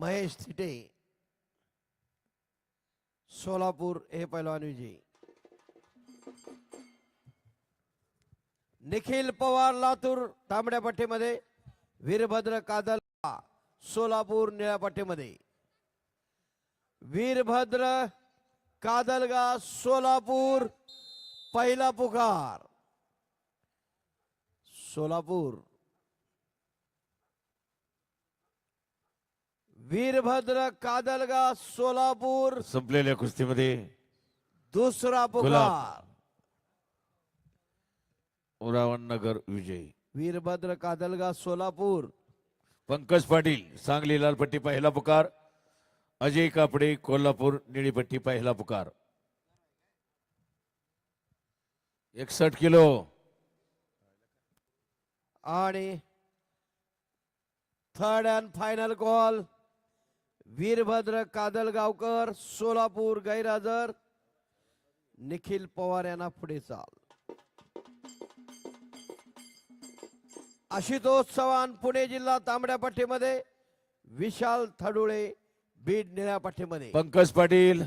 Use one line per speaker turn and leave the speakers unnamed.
महेश थिटे सोलापुर हे पैलवान विजयी निखिल पवार लातूर तांबड्या पट्टीमध्ये वीरभद्र कादल, सोलापूर निळ्या पट्टीमध्ये वीरभद्र कादलगा, सोलापूर, पहिला पुकार। सोलापूर वीरभद्र कादलगा सोलापूर।
संपलेल्या कुस्तीमध्ये
दुसरा पुकार।
उरावण नगर विजयी।
वीरभद्र कादलगा सोलापूर।
पंकज पाटील सांगली लालपट्टी पहिला पुकार। अजय कापडे कोल्हापूर निळीपट्टी पहिला पुकार। एकसठ किलो।
आणि third and final call Veerbhadra Kadalgaonkar Solapur गैराजर Nikhil Pawar यांना पुढे चाल. आशुतोष चव्हाण पुणे जिल्हा तांबड्या पट्टीमध्ये विशाल थडुळे बीड निळ्या पट्टीमध्ये.
पंकज पाटील.